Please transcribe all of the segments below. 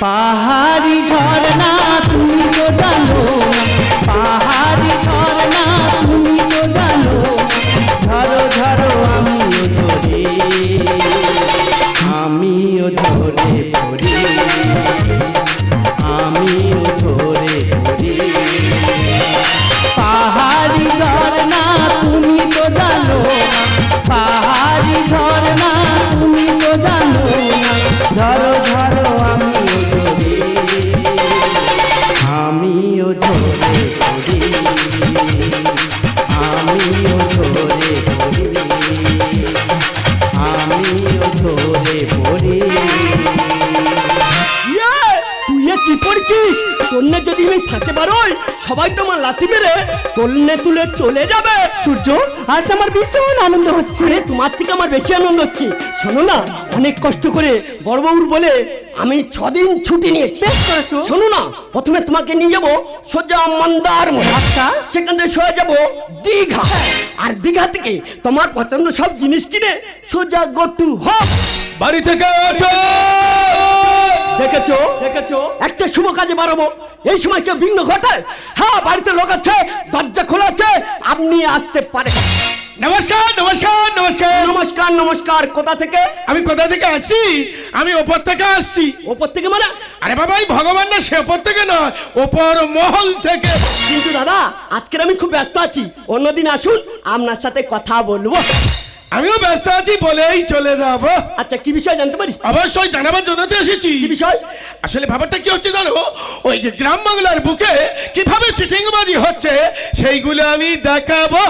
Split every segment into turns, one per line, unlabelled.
পাহাড়ি ঝর্ণা তুমি তো জানো পাহাড়ি
পড়ছিস তোলনে যদি আমি থাকে বারোই সবাই তোমার লাথি মেরে তোলনে তুলে চলে যাবে।
সূর্য আজ আমার ভীষণ আনন্দ হচ্ছে।
আরে তোমার থেকে আমার বেশি আনন্দ হচ্ছে। শোনো না অনেক কষ্ট করে বড়বাবুর বলে আমি ছদিন ছুটি নিয়েছি।
বেশ করেছ।
শোনো না প্রথমে তোমাকে নিয়ে যাব সোজা মন্দার
আচ্ছা।
সেখান থেকে সোজা যাব দীঘা। আর দীঘা থেকে তোমার পছন্দ সব জিনিস কিনে সোজা গো টু হক
বাড়ি থেকে আছো!
দেখেছ? দেখেছ? একটা শুভ কাজে বাড়াবো। এই সময় কেউ বিঘ্ন ঘটায়? হ্যাঁ বাড়িতে লোক আছে দরজা খোলা আছে আপনি আসতে পারেন।
নমস্কার নমস্কার নমস্কার।
নমস্কার নমস্কার। কোথা থেকে?
আমি কোথা থেকে আসছি? আমি ওপর থেকে আসছি।
ওপর থেকে মানে?
আরে বাবা এই ভগবান না সে ওপর থেকে নয় ওপর মহল থেকে।
কিন্তু দাদা আজকের আমি খুব ব্যস্ত আছি। অন্যদিন আসুন আপনার সাথে কথা বলব।
আমিও ব্যস্ত আছি বলেই চলে যাব।
আচ্ছা কি বিষয় জানতে পারি?
অবশ্যই জানাবার জন্য তো এসেছি।
কি বিষয়?
আসলে ব্যাপারটা কি হচ্ছে জানো? ওই যে গ্রাম বাংলার বুকে কীভাবে চিটিংবাজি হচ্ছে সেইগুলো আমি দেখাবো।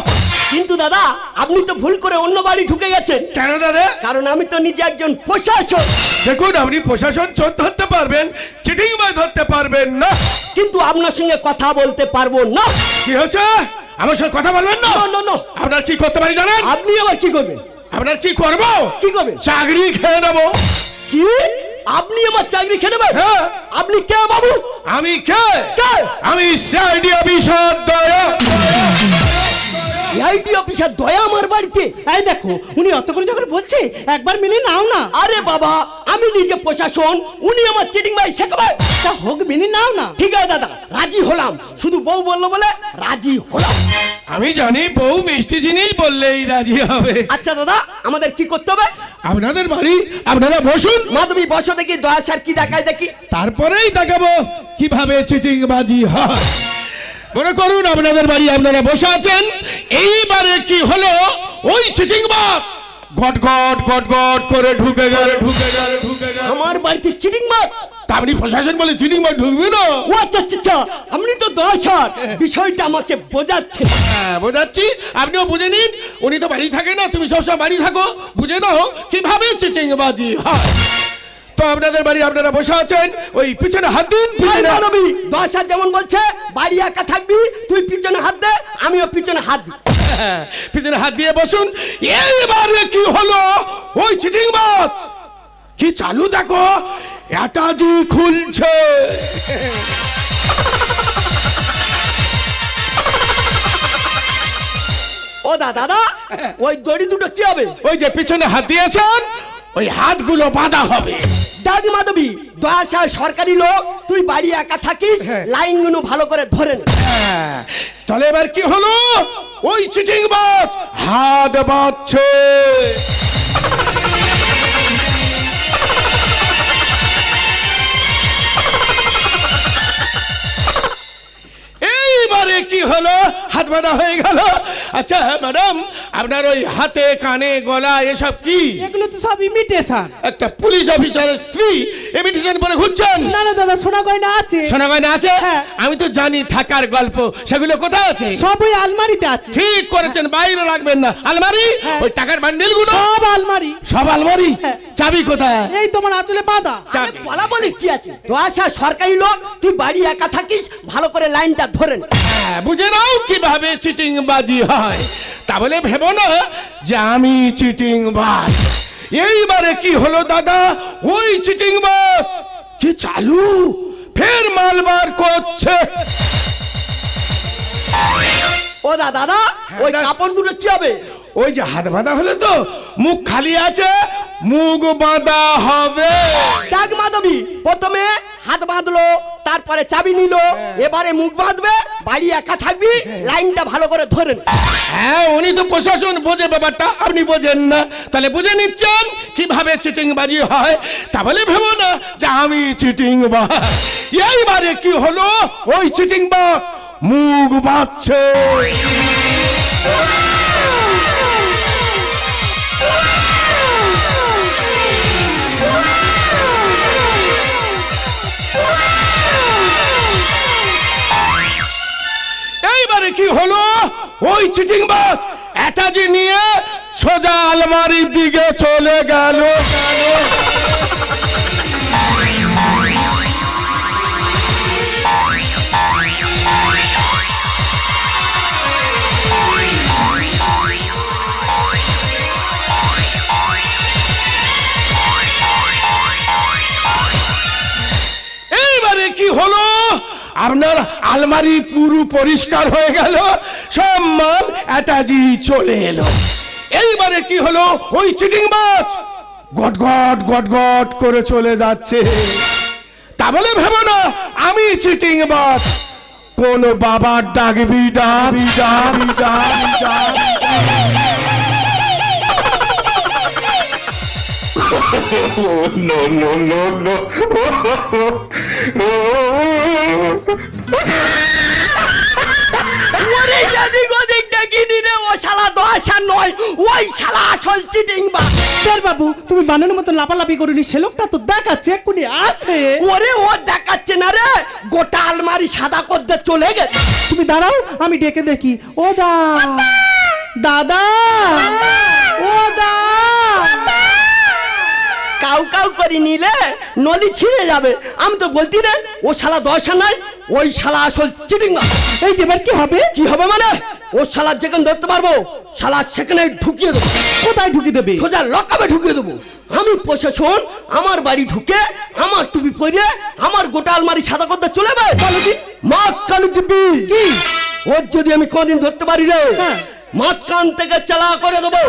কিন্তু দাদা আপনি তো ভুল করে অন্য বাড়ি ঢুকে গেছেন।
কেন দাদা?
কারণ আমি তো নিজে একজন প্রশাসক।
দেখুন আপনি প্রশাসন চোর ধরতে পারবেন চিটিংবাজ ধরতে পারবেন না।
কিন্তু আপনার সঙ্গে কথা বলতে পারব না।
কি হচ্ছে? আমার সঙ্গে কথা বলবেন না. আপনার কি করতে পারি জানেন?
আপনি আবার কি করবেন?
আপনার কি করব?
কি করবেন?
চাকরি খেয়ে নেব।
কি? আপনি আমার চাকরি খেয়ে নেবেন?
হ্যাঁ।
আপনি কে বাবু?
আমি কে?
কে?
আমি CID officer Daya.
IT officer Daya আমার বাড়িতে।
এই দেখো উনি অত করে যখন বলছে একবার মেনে নাও না।
আরে বাবা আমি নিজে প্রশাসন উনি আমার চিটিং ভাই শেখাবে
তা হোক মেনে নাও না।
ঠিক আছে দাদা রাজি হলাম। শুধু বউ বলল বলে রাজি হলাম।
আমি জানি বউ মিষ্টি জিনিস বললেই রাজি হবে।
আচ্ছা দাদা আমাদের কি করতে হবে?
আপনাদের বাড়ি আপনারা বসুন।
মাধবী বসো দেখি দয়া স্যার কি দেখায় দেখি।
তারপরেই দেখাবো কীভাবে চিটিং বাজি হয়। মনে করুন আপনাদের বাড়ি আপনারা বসে আছেন। এইবারে কি হলো? ওই চিটিং বাজ গট গট গট গট করে ঢুকে গেল। ঢুকে গেল ঢুকে গেল।
আমার বাড়িতে চিটিং মাছ
তা আপনি প্রশাসন বলে চিটিং বাজ ঢুকবে না?
ও আচ্ছা আচ্ছা আচ্ছা আপনি তো দয়া স্যার বিষয়টা আমাকে বোঝাচ্ছে
হ্যাঁ বোঝাচ্ছি। আপনিও বুঝে নিন। উনি তো বাড়ি থাকে না তুমি সবসময় বাড়ি থাকো। বুঝে নাও কীভাবে চিটিং বাজি হয়। আপনাদের বাড়ি আপনারা বসে আছেন। ওই পিছনে হাত দিন পিছনে
মানবী স্যার যেমন বলছে বাড়ি একা থাকবি তুই পিছনে হাত দে আমিও পিছনে হাত দিই।
হ্যাঁ, পিছনে হাত দিয়ে বসুন। এইবারে কি হলো? ওই চিটিং বাজ কি চালু দেখো এটা জি খুলছে।
ও দা দাদা ওই দড়ি দুটো কি হবে?
ওই যে পিছনে হাত দিয়েছেন ওই হাতগুলো বাঁধা হবে।
দাদি মাধবী দয়া স্যার সরকারি লোক তুই বাড়ি একা থাকিস
হ্যাঁ।
লাইনগুলো ভালো করে ধরে নে।
হ্যাঁ, তাহলে এবার কি হলো? ওই চিটিং বাজ হাত বাঁধছে। এইবারে কি হলো? হাত বাঁধা হয়ে গেল। আচ্ছা ম্যাডাম আপনার ওই হাতে কানে গলা এসব কি?
এগুলো তো সব ইমিটেশন
একটা পুলিশ অফিসারের স্ত্রী ইমিটেশন পরে ঘুরছেন?
না না দাদা সোনা গয়না আছে।
শোনা গয়না আছে?
হ্যাঁ।
আমি তো জানি থাকার গল্প। সেগুলো কোথায় আছে?
সব ওই আলমারিতে আছে।
ঠিক করেছেন বাইরে রাখবেন না। আলমারি?
হ্যাঁ।
ওই টাকার বান্ডিলগুলো
সব আলমারি।
সব আলমারি?
হ্যাঁ।
চাবি কোথায়?
এই তোমার আঁচলে বাঁধা।
চাবি
বলা বলি কি আছে? তো স্যার সরকারি লোক তুই বাড়ি একা থাকিস ভালো করে লাইনটা ধরে নে।
হ্যাঁ, বুঝে নাও কীভাবে চিটিং বাজি হয়। তা বলে ভেবো না যে আমি চিটিং বাজ। এইবারে কি হলো দাদা? ওই চিটিং বাজ। কি চালু? ফের মালবার করছে।
ও দাদা ওই
দাদা।
কাপড় দুটো কি হবে?
ওই যে হাত বাঁধা হলো তো মুখ খালি আছে মুখ বাঁধা হবে।
ডাক মাধবী প্রথমে হাত বাঁধলো তারপরে চাবি নিল এবারে মুখ বাঁধবে বাড়ি একা থাকবি লাইনটা ভালো করে ধরেন
হ্যাঁ উনি তো প্রশাসন বোঝে ব্যাপারটা আপনি বোঝেন না। তাহলে বুঝে নিচ্ছেন কীভাবে চিটিং বাজি হয় তা বলে ভেবো না যে আমি চিটিং বা এইবারে কি হলো? ওই চিটিং বা মুখ বাঁধছে। এইবারে কি হলো? ওই চিটিং বাজ অ্যাটাজি নিয়ে সোজা আলমারির দিকে চলে গেল এইবারে কি হলো? আপনার আলমারি পুরো পরিষ্কার হয়ে গেল সব মাল অ্যাটাজি চলে এলো। এইবারে কি হলো? ওই চিটিং মাছ গট গট গট গট করে চলে যাচ্ছে। তা বলে ভেবো না, আমি চিটিং বাস কোন বাবার ডাকবি ডাবি ডাবি ডাবি ডাবি
no, no, no, no.
ওরে এদিক ওদিক দেখিনি রে ও শালা দশা নয় ওই শালা আসল চিটিং বা
স্যার বাবু তুমি বানানোর মতো লাপালাপি করুনি সে লোকটা তো দেখাচ্ছে এক্ষুনি আছে
ওরে ও দেখাচ্ছে না রে গোটা আলমারি সাদা করতে চলে গেছে।
তুমি দাঁড়াও আমি ডেকে দেখি। ও দা দাদা ও দা।
কাউ কাউ করে নিলে নলি ছিঁড়ে যাবে। আমি তো বলতি না ও শালা দশা নয় ওই শালা আসল চিটিং
এই যে এবার কি হবে?
কি হবে মানে? ও শালা যেখানে ধরতে পারব শালা সেখানে ঢুকিয়ে দেবো।
কোথায় ঢুকিয়ে দেবে?
সোজা লকাবে ঢুকিয়ে দেবো। আমি প্রশাসন আমার বাড়ি ঢুকে আমার টুপি পরে আমার গোটা আলমারি সাদা করতে চলে যাবে। কালুদি মা কালু দিবি। কি? ওর যদি আমি কোনদিন ধরতে পারি রে
হ্যাঁ।
মাঝখান থেকে চালা করে দেবো।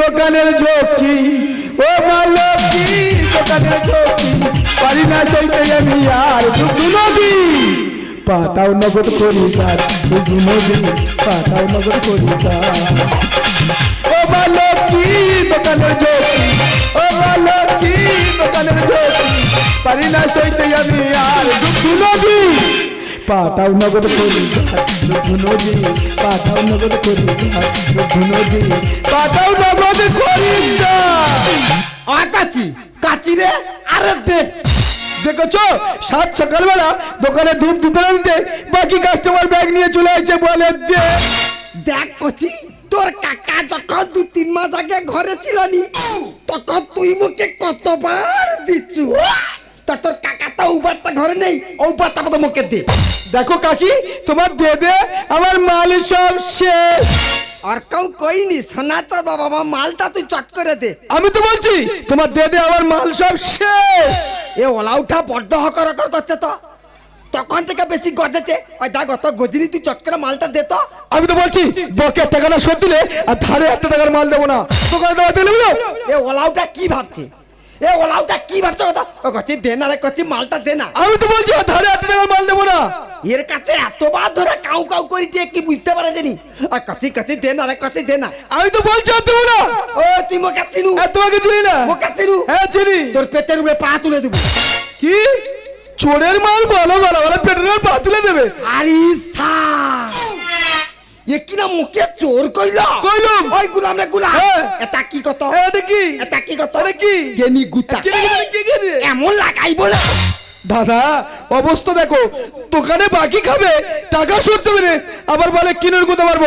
দোকানের ঝোঁকি ও দোকানের ঝোঁকি পারি না সইতে আমি আর নদী। পাতাও নগদ করি তার নদী পাতাও নগদ করি তার ও মালকি দোকানের ঝোঁকি ও মালকি দোকানের ঝোঁকি পারি না সইতে আমি আর দুধু নদী। পাঠাও নগদ করি দুধু নদী পাঠাও নগদ করি দুধু নদী পাঠাও নগদ করি
কাচি কাচি রে, আরে দে।
দেখেছ? সাত সকালবেলা দোকানে ধূপ দিতে আনতে দিতে বাকি কাস্টমার ব্যাগ নিয়ে চলে আসছে বলে
দেখ কচি তোর কাকা যখন দু তিন মাস আগে ঘরে ছিল নি তখন তুই মুখে কতবার দিচ্ছু? তা তোর কাকা তো উবারটা ঘরে নেই ওবারটা মতো মুখে দে।
দেখো কাকি তোমার দে দে আমার মাল সব শেষ।
আর কেউ কইনি সোনা তো বাবা মালটা তুই চট করে দে।
আমি তো বলছি তোমার দে দে আমার মাল সব শেষ।
এ ওলা উঠা বড্ড হকর হকর করতে তো। তখন থেকে বেশি গজেছে। ওই দেখ অত গজিনি তুই চট করে মালটা দে তো।
আমি তো বলছি বকের টাকাটা শোধ দিলে আর ধারে একটা টাকার মাল দেবো না। দোকানে দেওয়া দিলে
এ ওলাউটা কি ভাবছে? এ ওলাউটা কি ভাবছে কথা? ও কচি দে না রে কচি মালটা দে না।
আমি তো বলছি ধারে একটা টাকার মাল দেবো না।
এর কাছে এতবার ধরে কাউ কাউ করি দিয়ে কি বুঝতে পারে জানি? আর কচি কচি দে না রে কচি দে না।
আমি তো বলছি আর দেবো না।
ও তুই মোকে চিনু।
তোমাকে চিনি না?
মোকে চিনু।
হ্যাঁ চিনি।
তোর পেটের উপরে পা তুলে দেবো।
কি? চোরের মাল ভালো ভালো ভালো পেট্রোল পা তুলে দেবে?
আরে সা এ কি না মুখে চোর কইল?
কইলাম।
ওই গুলাম রে গুলাম।
হ্যাঁ।
এটা কি কত
এটা কি?
এটা কি কত
এটা কি?
গেনি গুতা। এমন লাগাইবো না
দাদা অবস্থা দেখো। দোকানে বাকি খাবে টাকা শোধ দেবে আবার বলে কিনের কোথাও পারব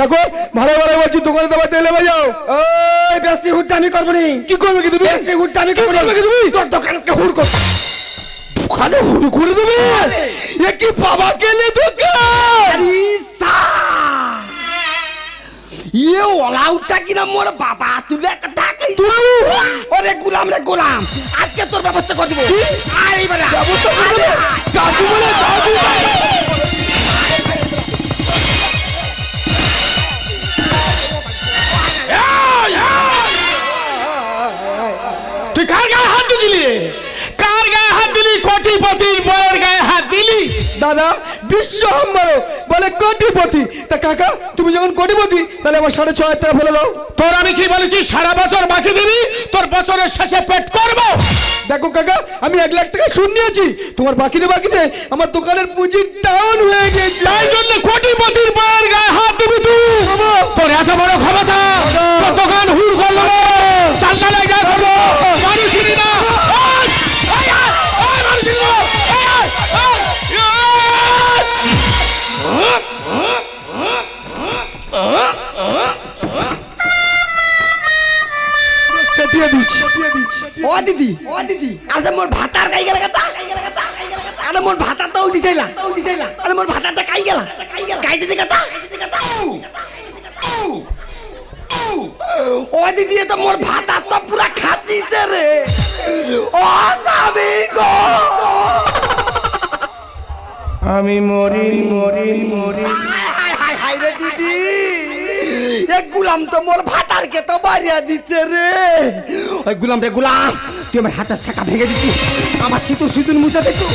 দেখো ভালো ভালো বলছি দোকানে তোমার তেলে বাজাও
ওই বেশি হুড্ডামি করব নি।
কি করবে কি তুমি?
বেশি হুড্ডামি করব
কি তুমি?
তোর দোকানকে হুড় কর।
ওখানে হুড় করে দেবে? এ কি বাবা গেলে দোকান?
আরিসা ইয়ে ওলাউটা কিনা মোর বাবা তুলে কথা কই ওরে গুলাম রে গুলাম আজকে তোর ব্যবস্থা করে দিব। আয় এবারে ব্যবস্থা করে দেবে?
দাদু বলে দাদু তুই কার গায়ে হাত দিলি রে? কার গায়ে হাত দিলি? কোটিপতির বয়ের গায়ে
দাদা বিশ্ব হাম্বারো বলে কোটিপতি। তা কাকা তুমি যখন কোটিপতি তাহলে আমার সাড়ে ছ হাজার টাকা ফেলে দাও।
তোর আমি কি বলেছি? সারা বছর বাকি দিবি তোর বছরের শেষে পেট করব।
দেখো কাকা আমি এক লাখ টাকা শুন নিয়েছি। তোমার বাকিতে বাকিতে আমার দোকানের পুঁজি ডাউন হয়ে গেছে।
তাই জন্য কোটিপতির বয়ের গায়ে হাত দিবি তুই। তোর এত বড় ক্ষমতা তোর দোকান হুর করল চালনা লাগা করল।
সেটিয়ে দিচ্ছি।
ও দিদি ও দিদি। আরে মোর ভাতার কাই গেল কথা আরে মোর ভাতার তো উঠি দেলা উঠি দেলা আরে মোর ভাতারটা কাই গেল? কাই দিছে কথা ও দিদি এ তো মোর ভাতার তো পুরা খাচিছে রে। ও সাবি গো।
আমি মরি মরি মরি
হায় হায় হায় হায় রে দিদি। এ গুলাম তো মোর ভাতারকে তো বাড়িয়া দিচ্ছে রে। ওই গুলাম রে গুলাম তুই আমার হাতের ছাকা ভেঙে দিচ্ছি আমার সিতুর সিতুর মুছে দেখু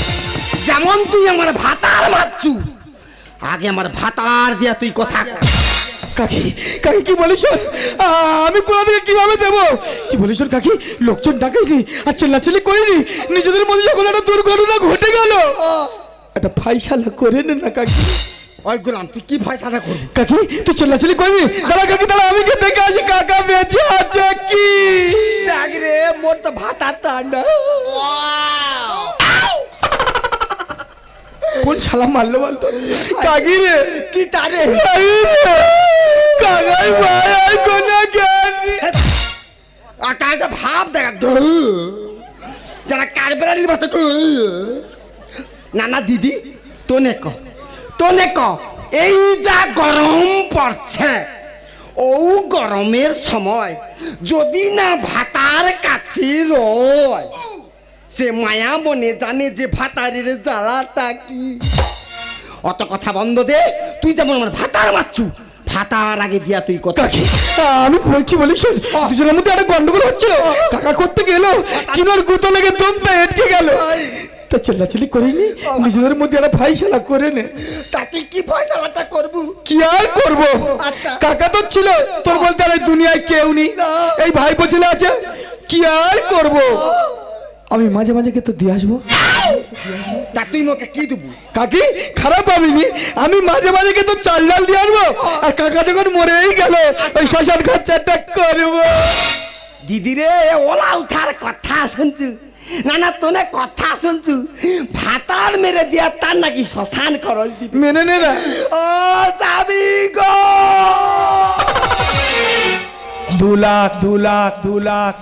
যেমন তুই আমার ভাতার মারছু আগে আমার ভাতার দিয়া তুই কথা
কাকি কাকি কি বলিস আমি কোথা থেকে কীভাবে দেবো? কি বলিস কাকি? লোকজন ডাকাইনি আর চেল্লাচেল্লি করিনি? নিজেদের মধ্যে যখন একটা দুর্ঘটনা ঘটে গেল। একটা ফাইসালা করে না কাকি।
ওই গুলাম তুই কি ভয় সাদা করবি?
কাকি তুই চেল্লাচেল্লি করবি? দাঁড়া কাকি দাঁড়া আমি কে দেখে আসি কাকা বেঁচে আছে কি?
দেখ রে মোর তো ভাতার টান্ডা
কোন শালা মারলো বলতো? কাকি রে।
কি তারে
কাকাই ভাই আর কোনো জ্ঞান।
আকাশে ভাব দেখা যারা কারবেরালি বাসা না না দিদি তো নে ক তো নে ক এই যা গরম পড়ছে ও গরমের সময় যদি না ভাতার কাছে রয় সে মায়া বনে জানে যে ভাতারের জ্বালাটা কি। অত কথা বন্ধ দে তুই যেমন আমার ভাতার মারছু ভাতার আগে দিয়া তুই কথা
কাকি আমি বলছি বলি শোন দুজনের মধ্যে একটা গন্ডগোল হচ্ছিল কাকা করতে গেল কিনার গুতো লেগে দমটা এটকে গেল। তা চেল্লাচিল্লি করিনি নিজেদের মধ্যে একটা ফাইসালা করে নে।
তাতে কি ফয়সালাটা করব?
কি আর করব?
আচ্ছা।
কাকা তো ছিল তোর বলতে আর এই দুনিয়ায় কেউ নেই। এই ভাই ছেলে আছে কি আর করব? আমি মাঝে মাঝে কে তো দিয়ে আসব।
তা তুই মোকে কি দেবো?
কাকি খারাপ ভাবিনি আমি মাঝে মাঝে কে তো চাল ডাল দিয়ে আসব। আর কাকা যখন মরেই গেল ওই শ্মশান খরচাটা করব।
দিদি রে ওলা উঠার কথা শুনছু। না না তোনে কথা শুনছু। ভাতার মেরে দিয়া তার নাকি শ্মশান দিবি।
মেনে নে না।
ও যাবি গো।
দু লাখ দু লাখ দু লাখ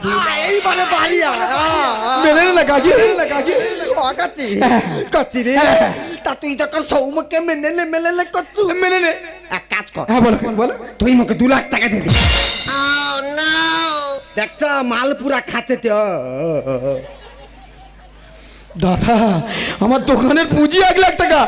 এইবারে বাড়ি।
মেনে নে না কাকি। কাকি।
ও কাচি। কাচি রে। তা তুই যখন সৌমকে মেনে নে মেনে নে করছু।
মেনে নে।
এক কাজ কর।
হ্যাঁ বলো বলো।
তুই মোকে দু লাখ টাকা দিয়ে দে। দেখছা মাল পুরা খাতে তো।
দাদা আমার দোকানের পুঁজি এক লাখ টাকা।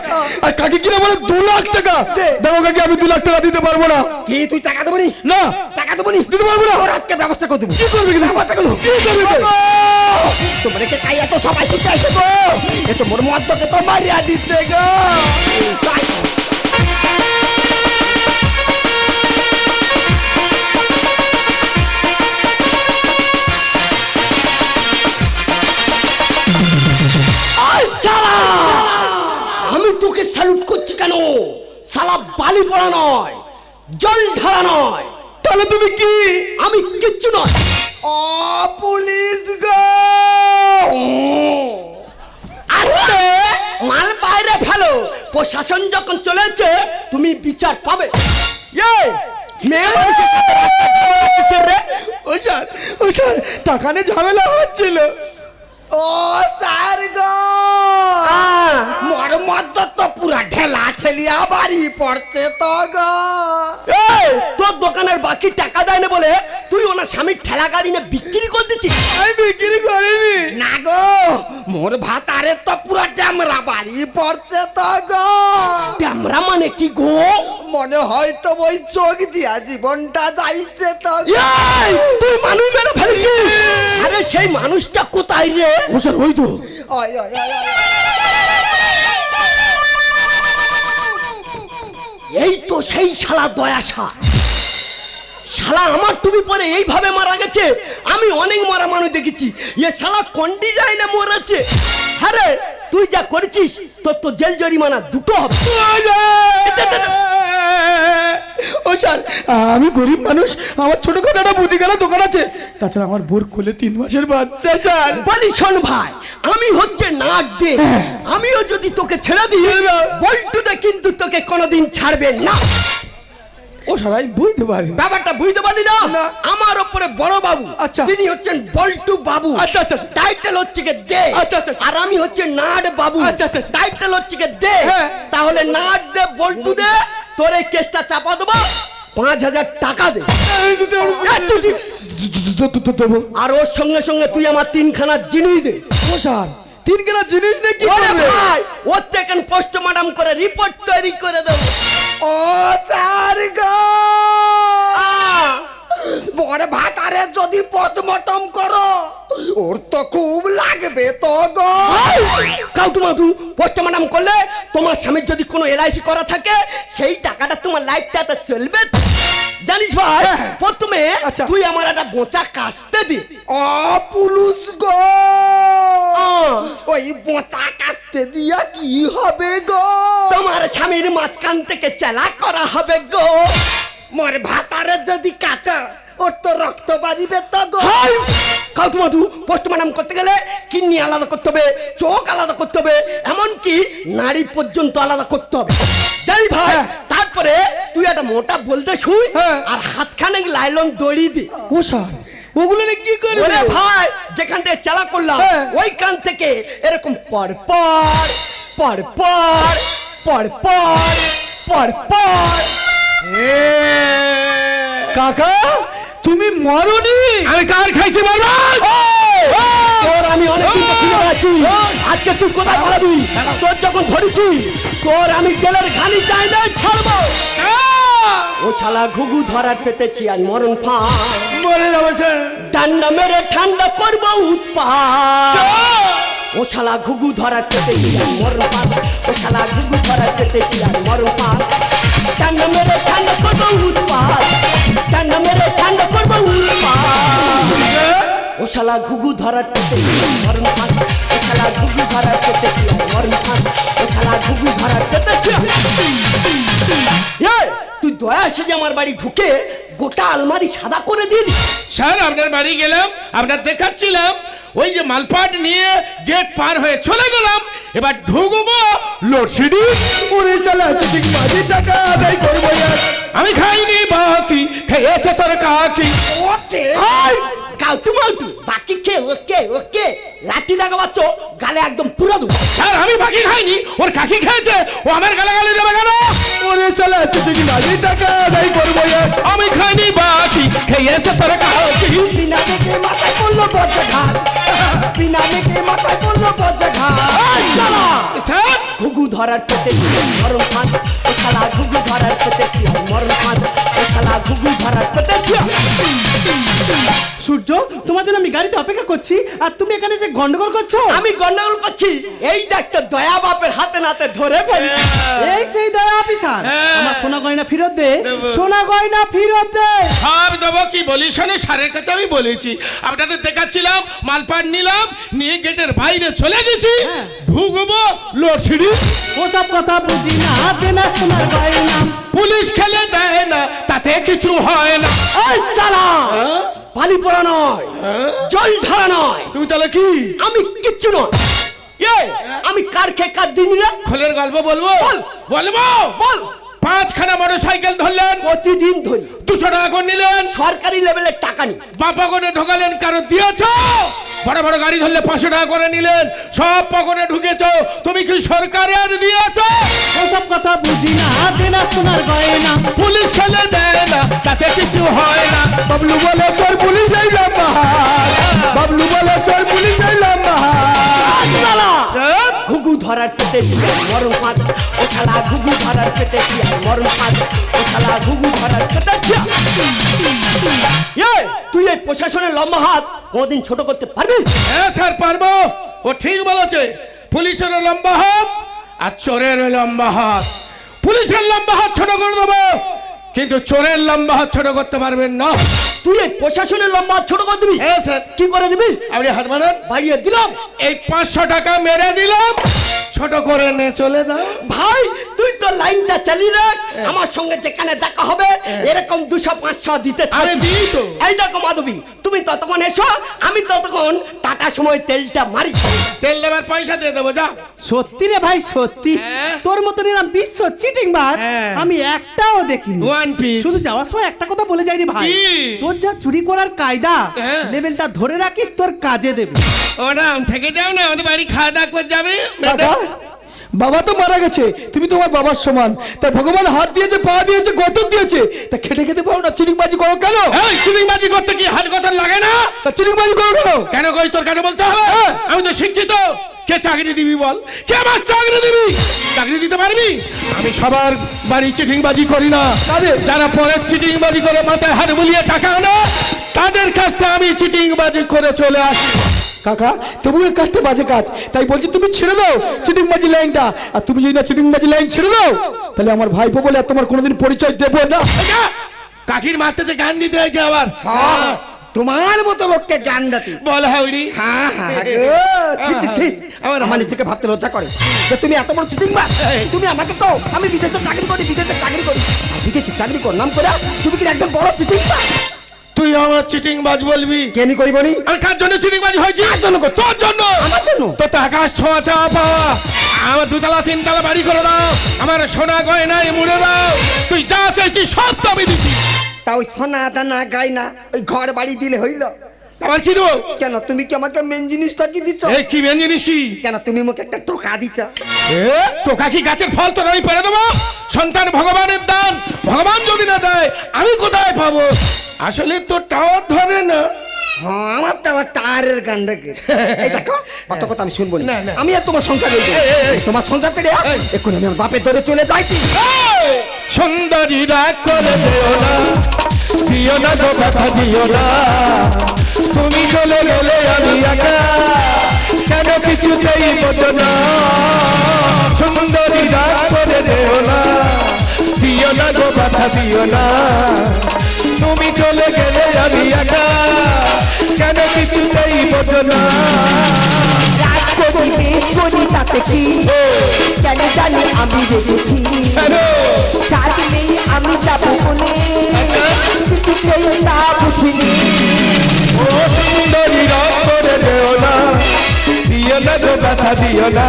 আর কাকি কিনা বলে দু লাখ টাকা। দেখো কাকি আমি দু লাখ টাকা দিতে পারব না?
কি তুই টাকা দেবো নি?
না।
টাকা দেবো নি?
দিতে পারব না।
তোর আজকে ব্যবস্থা করে দেবো।
কি করবি
ব্যবস্থা করে
কি করবি?
তোমরা কে খাইয়া তো সবাই ঠিক আছে? গো এ তো মোর মদ্যকে তো মারিয়া দিতে গো।
তোকে স্যালুট করছি কেন? সালা বালি পড়া নয় জল ঢালা নয়।
তাহলে তুমি কি?
আমি কিচ্ছু নয়।
ও পুলিশ গো!
আস্তে মাল বাইরে ফেলো। প্রশাসন যখন চলেছে তুমি বিচার পাবে। এই, মেয়ে মানুষের সাথে রাস্তায় ঝামেলা কিসের রে?
ও স্যার ও স্যার টাকা নিয়ে ঝামেলা হচ্ছিল।
ও স্যার গো। মোর মধ্যে তো পুরা ঢেলা ঠেলিয়া বাড়ি পড়ছে তো গো।
এই তোর দোকানের বাকি টাকা দেয় না বলে তুই ওনার স্বামীর ঠেলা গাড়ি নিয়ে বিক্রি করে দিচ্ছিস?
আমি
মোর ভাতারে তো পুরা ড্যামরা বাড়ি পড়ছে তো গো।
ক্যামেরা মানে কি গো?
মনে হয় তো ওই চোখ দিয়া জীবনটা যাইছে তো।
এই, তুই মানুষ মেরে ফেলেছিস। আরে সেই মানুষটা কোথায় রে?
ও স্যার ওই তো।
ওই, ওই, ওই, ওই।
এই তো সেই শালা দয়াশা শালা আমার টুপি পরে এইভাবে মারা গেছে? আমি অনেক মারা মানুষ দেখেছি। এ শালা কোন ডিজাইনে মরেছে? আরে তুই যা করেছিস তোর তো জেল জরিমানা দুটো হবে।
ও স্যার আমি গরিব মানুষ আমার ছোটখাটো একটা মুদিখানা দোকান আছে। তাছাড়া আমার বোর কোলে তিন মাসের বাচ্চা স্যার।
বলি শোন ভাই আমি হচ্ছে নাক দে আমিও যদি তোকে ছেড়ে দিই বল্টুতে কিন্তু তোকে কোনোদিন ছাড়বে না।
ও আমি বুঝতে পারি
ব্যাপারটা বুঝতে পারলি না। আমার ওপরে বড় বাবু
আচ্ছা।
তিনি হচ্ছেন বল্টু বাবু।
আচ্ছা, আচ্ছা, আচ্ছা।
টাইটেল হচ্ছে কে দে।
আচ্ছা, আচ্ছা, আচ্ছা।
আর আমি হচ্ছে নাট বাবু।
আচ্ছা, আচ্ছা, আচ্ছা।
টাইটেল হচ্ছে কে দে।
হ্যাঁ।
তাহলে নাট দে বল্টু দে তোর এই কেসটা চাপা দেবো পাঁচ হাজার টাকা দে। আর ওর সঙ্গে সঙ্গে তুই আমার তিনখানা জিনিস দে।
ও স্যার তিন কেনা জিনিস নিয়ে কি
ওরে
করবে?
ভাই ওর থেকে পোস্টমর্টম করে রিপোর্ট তৈরি করে দেবো।
ও তার! বড় ভাতারে যদি পদমটম করো ওর তো খুব লাগবে তো গো
কাউটু মাউটু পোস্টমর্টম করলে তোমার স্বামীর যদি কোনো এলআইসি করা থাকে সেই টাকাটা তোমার লাইফটাতে চলবে তো। জানিস ভাই প্রথমে
আচ্ছা।
তুই আমার একটা বোঁচা কাস্তে দি।
অপুলুস পুলুস গো। ওই বোঁচা কাস্তে দিয়া কি হবে গো?
তোমার স্বামীর মাঝখান থেকে চেলা করা হবে গো।
মোর ভাতারে যদি কাটা ওর তো রক্ত বাড়িবে তো গো
হাই! কাউটু মাউটু পোস্টমর্টম করতে গেলে কিডনি আলাদা করতে হবে চোখ আলাদা করতে হবে এমনকি নারী পর্যন্ত আলাদা করতে হবে যাই ভাই তারপরে তুই একটা মোটা বলতে শুই
হ্যাঁ।
আর হাতখানে লাইলন দড়ি দি
ও স্যার ওগুলো কি করবে
ওরে ভাই যেখান থেকে চালা করলাম
হ্যাঁ।
ওই কান থেকে এরকম পর পর পর পর পর পর পর পর
কাকা তুমি মরনি।
আমি কার খাইছি বলব?
তোর আমি অনেক বেড়াচ্ছি আজকে তুই কোথায় পালাবি? তোর যখন ধরেছি তোর আমি জেলের ঘানি চাই না ছাড়বো। ও! শালা ঘুঘু ধরার পেতেছি আর মরণ ফা
মরে যাবে স্যার
ডান্ডা মেরে ঠান্ডা করব উৎপাত। ও! শালা ঘুঘু ধরার পেতেছি আর মরণ পা ও শালা ঘুঘু ধরার পেতেছি আর মরণ পা ডান্ডা মেরে ঠান্ডা করব উৎপাত। ডান্ডা মেরে ঠান্ডা করব ও শালা ঘুঘু ধরার পেতেছি মরণ পা ও শালা ঘুঘু ধরার পেতেছি মরণ পা ও শালা ঘুঘু ধরার পেতেছি তুই দয়া সেজে আমার বাড়ি ঢুকে গোটা আলমারি সাদা করে দিলি।
স্যার আপনার বাড়ি গেলাম আপনার দেখাচ্ছিলাম। ওই যে মালপাট নিয়ে গেট পার হয়ে চলে গেলাম। এবার ঢুকবো লোডশেডিং
ওরে চালা চিটিং বাজি টাকা আদায় করব
আমি খাইনি বাকি খেয়েছে তোর কাকি।
ওকে।
আই কাউটু মাউটু বাকি কে ওকে ওকে। লাঠি দেখা পাচ্ছ গালে একদম পুরো দেবো।
স্যার আমি বাকি খাইনি ওর কাকি খেয়েছে ও আমার গালাগালি দেবে কেন?
ওরে চালা চিটিং বাজি টাকা আদায় করব
আমি খাইনি বাকি খেয়েছে তোর কাকি।
বিনা দেখে মাথায় পড়ল বজ্র ঘাট বিনা দেখে মাথায় পড়ল বজ্র ঘাট
স্যার
ঘুঘু ধরার পেতেছি মরণ ফাঁস ও শালা ঘুঘু ধরার পেতেছি মরণ ফাঁস ও শালা ঘুঘু ধরার পেতেছি
সূর্য তোমার জন্য আমি গাড়িতে অপেক্ষা করছি আর তুমি এখানে যে গন্ডগোল করছ?
আমি গন্ডগোল করছি। এই ডাক্তার দয়া বাপের হাতে নাতে ধরে ফেলি।
এই সেই দয়া অফিসার।
হ্যাঁ।
আমার সোনা গয়না ফেরত দে। সোনা গয়না ফেরত দে।
সব দেবো কি বলি শোনে? সারের কাছে আমি বলেছি। আপনাদের দেখাচ্ছিলাম মালপাট নিলাম নিয়ে গেটের বাইরে চলে গেছি।
হ্যাঁ।
ঢুকবো লোডশেডিং
ওসব কথা বুঝি না দেনা শোনার বাইনা
পুলিশ খেলে দেয় না তাতে কিছু হয় না।
ওই সালা পানি পড়া নয় জল ধারা নয়।
তুমি তাহলে কি?
আমি কিচ্ছু নয়। এ আমি কার খেয়ে কার দিন রে?
খোলের গল্প বলব?
বল।
বলব?
বল।
পাঁচখানা মোটর সাইকেল ধরলেন।
প্রতিদিন ধরি।
দুশো টাকা করে নিলেন।
সরকারি লেভেলের টাকা নি
বাপা করে ঢোকালেন কারও দিয়েছ? বড় বড় গাড়ি ধরলে পাঁচশো টাকা করে নিলেন। সব পকেটে ঢুকেছ। তুমি কি সরকারের দিয়েছ?
ওসব কথা বুঝি না দেনা শোনার গয়না।
পুলিশ খেলে দেয় না তাতে কিছু হয় না।
বাবলু বলে চোর পুলিশ এই লম্বা হাত। বাবলু বলে চোর পুলিশ এই লম্বা হাত।
ঘুঘু ধরার আর মরম পাঁচ ও শালা ঘুঘু ধরার আর মরম পাঁচ ও শালা ঘুঘু ধরার এ, তুই এই প্রশাসনের লম্বা হাত কোনদিন ছোট করতে পারবি?
হ্যাঁ স্যার পারব। ও ঠিক বলেছে। পুলিশের লম্বা হাত আর চোরের লম্বা হাত। পুলিশের লম্বা হাত ছোট করে দেবো কিন্তু চোরের লম্বা হাত ছোট করতে পারবেন না।
তুই এই প্রশাসনের লম্বা ছোট করে দিবি।
হ্যাঁ স্যার।
কি করে দিবি?
আপনি হাত
বাড়িয়ে দিলাম।
এই পাঁচশো টাকা মেরে দিলাম। ছোট করে নে চলে দাও
ভাই তুই তো লাইনটা চালিয়ে রাখ আমার সঙ্গে যেখানে দেখা হবে এরকম দুশো পাঁচশো দিতে
হ্যাঁ। আরে। দিই তো।
এই দেখো মাধবী তুমি ততক্ষণ এসো আমি ততক্ষণ টাটা সময় তেলটা মারি।
তেল দেবার পয়সা দিয়ে দেবো যা।
সত্যি রে ভাই সত্যি।
হ্যাঁ।
তোর মতন এরকম বিশ্ব চিটিং বাজ
হ্যাঁ।
আমি একটাও দেখিনি।
ওয়ান পিস
শুধু যাওয়ার সময় একটা কথা বলে যাইনি ভাই। তোর যা চুরি করার কায়দা
হ্যাঁ।
লেভেলটা ধরে রাখিস তোর কাজে দেবে।
ওরাম থেকে যাও না আমাদের বাড়ি খাওয়া দাওয়া করে যাবে।
বাবা তো মারা গেছে তুমি তোমার বাবার সমান। তাই ভগবান হাত দিয়েছে পা দিয়েছে গত দিয়েছে। তা খেটে খেতে পারো না চিনিংবাজি করো কেন?
চিনিংবাজি করতে কি হাত কথা লাগে না?
তা চিনিংবাজি করো কেন?
কেন কই তোর কাছে বলতে হবে?
হ্যাঁ।
আমি তো শিক্ষিত। কে চাকরি দিবি বল? কে আমার চাকরি দিবি? চাকরি দিতে পারবি? আমি সবার বাড়ি চিটিংবাজি করি না।
কাদের?
যারা পরে চিটিংবাজি করে মাথায় হাত বুলিয়ে টাকা আনে তাদের কাছ থেকে আমি চিটিংবাজি করে চলে আসি।
কাকা তবু এই কাজটা বাজে কাজ। তাই বলছি তুমি ছেড়ে দাও চিটিংবাজি লাইনটা। আর তুমি যদি না চিটিংবাজি লাইন ছেড়ে দাও তাহলে আমার ভাইপো বলে আর তোমার কোনোদিন পরিচয় দেবো না।
কাকির মারতে যে গান দিতে হয়েছে আবার।
হ্যাঁ তোমার মতো লোককে গান দাতি
বল হাউড়ি।
হ্যাঁ হ্যাঁ গো, ছি, ছি, ছি।
আমার-
আমার নিজেকে ভাবতে লজ্জা করে যে তুমি এত বড় চিটিং মার তুমি আমাকে তো আমি বিদেশে চাকরি করি বিদেশে চাকরি করি। আর বিদেশে চাকরি কর নাম করে তুমি কি একদম বড় চিটিং মার
তুই আমার চিটিং বাজ বলবি
কেনি করিবনি
আর কার জন্য চিটিং বাজ হয়েছি
কার জন্য?
তোর জন্য।
আমার জন্য?
তো টাকা ছোঁয়া চা পাওয়া। আমার দুতলা তিনতলা বাড়ি করে দাও। আমার সোনা গয়নায় মুড়ে দাও। তুই যা চাইছিস সব তো আমি দিছি।
তা ওই সোনা দানা গায়না ওই ঘর বাড়ি দিলে হইল।
আবার কি দেবো?
কেন তুমি কি আমাকে মেন জিনিসটা কি দিচ্ছ?
এই কি মেন জিনিস কি?
কেন তুমি আমাকে একটা টোকা দিচ্ছ?
এ, টোকা কি গাছের ফল তোর আমি পেরে দেবো? সন্তান ভগবানের দান ভগবান যদি না দেয় আমি কোথায় পাবো? আসলে তো টাওয়ার ধরে না।
হ্যাঁ আমার তো টায়ারের এই দেখো অত কথা আমি শুনব না। আমি আর তোমার সংসার। তোমার সংসার থেকে। এখন আমি আমার বাপের ধরে চলে যাইছি।
সুন্দরী রাগ করে দিও না। দিও না গো কথা দিও না। তুমি চলে গেলে আমি একা। কেন কিছু চাই বোঝো না। সুন্দরী রাগ করে দিও না। দিও না গো কথা দিও না। তুমি চলে গেলে আমি একা। কেন কিছু চাই বোঝো না।
করি তাতে কি? কেন জানি আমি রেখেছি চাঁদ নেই আমি যাব বলে। কিছু কেউ তা বুঝিনি।
ও সুন্দরী রং করে দেও না। দিও না গো কথা দিও না।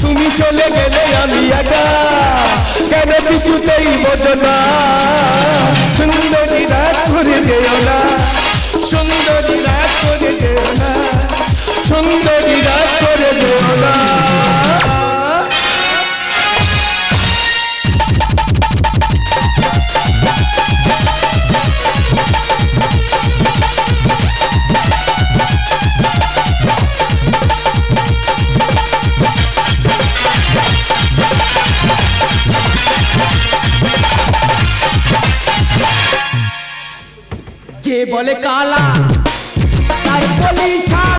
তুমি চলে গেলে আমি একা। কেন কিছুতেই বোঝো না। সুন্দরী রাগ করে দেও না।
বলে কালা।